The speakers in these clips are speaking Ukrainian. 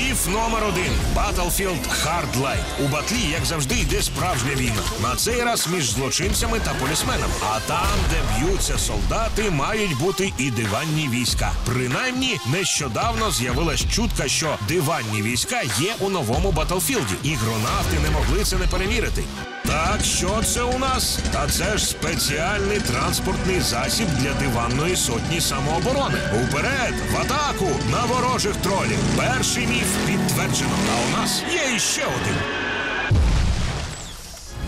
Міф номер один Battlefield Hardline. У батлі, як завжди, йде справжня війна. На цей раз між злочинцями та полісменами. А там, де б'ються солдати, мають бути і диванні війська. Принаймні, нещодавно з'явилась чутка, що диванні війська є у новому Battlefield. Ігронавти не могли це не перевірити. Так, що це у нас? Та це ж спеціальний транспортний засіб для диванної сотні самооборони. Уперед, в атаку на ворожих тролів. Перший міф підтверджено. А у нас є іще один.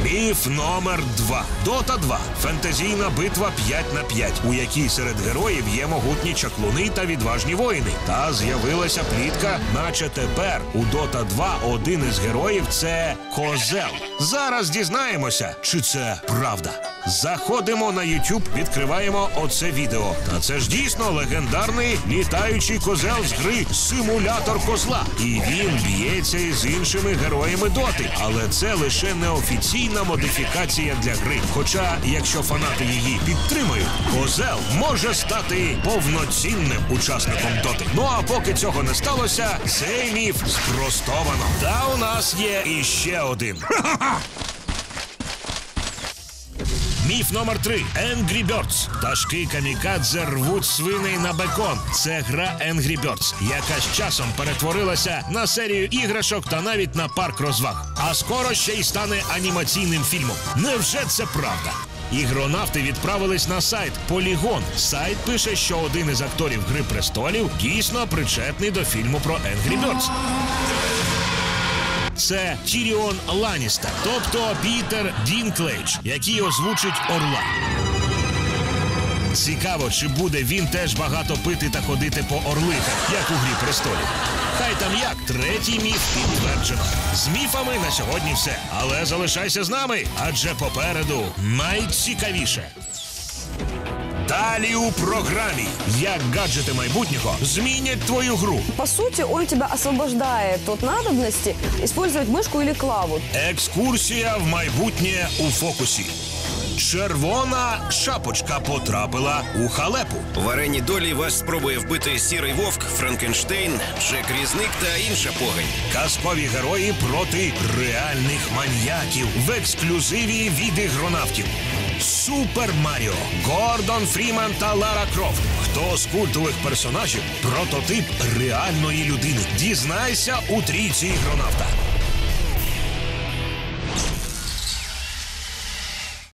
Міф номер два. Дота 2. Фентезійна битва 5 на 5, у якій серед героїв є могутні чаклуни та відважні воїни. Та з'явилася плітка, наче тепер у Дота 2 один із героїв це козел. Зараз дізнаємося, чи це правда. Заходимо на YouTube, відкриваємо оце відео. Та це ж дійсно легендарний літаючий козел з гри Симулятор козла. І він б'ється із іншими героями доти. Але це лише неофіційна модифікація для гри. Хоча, якщо фанати її підтримують, козел може стати повноцінним учасником доти. Ну а поки цього не сталося, цей міф спростовано. Та у нас є іще один. Міф номер три Angry Birds. Пташки камікадзе рвуть свиней на бекон. Це гра Angry Birds, яка з часом перетворилася на серію іграшок та навіть на парк розваг. А скоро ще й стане анімаційним фільмом. Невже це правда? Ігронавти відправились на сайт Полігон. Сайт пише, що один із акторів Гри престолів дійсно причетний до фільму про Angry Birds. Це Тіріон Ланістер, тобто Пітер Дінклейдж, який озвучить Орла. Цікаво, чи буде він теж багато пити та ходити по орликах, як у грі престолів. Хай там як, третій міф підтверджено. З міфами на сьогодні все. Але залишайся з нами, адже попереду найцікавіше. Далі у програмі як гаджети майбутнього змінять твою гру. По сути, он тебя освобождает от надобности использовать мышку или клаву. Екскурсія в майбутнє у фокусі. Червона шапочка потрапила у халепу. В арені долі вас спробує вбити сірий вовк, Франкенштейн, Джек Різник та інша погань. Казкові герої проти реальних маньяків в ексклюзиві від ігронавтів. Супер Маріо, Гордон Фріман та Лара Крофт. Хто з культових персонажів прототип реальної людини? Дізнайся у трійці ігронавта.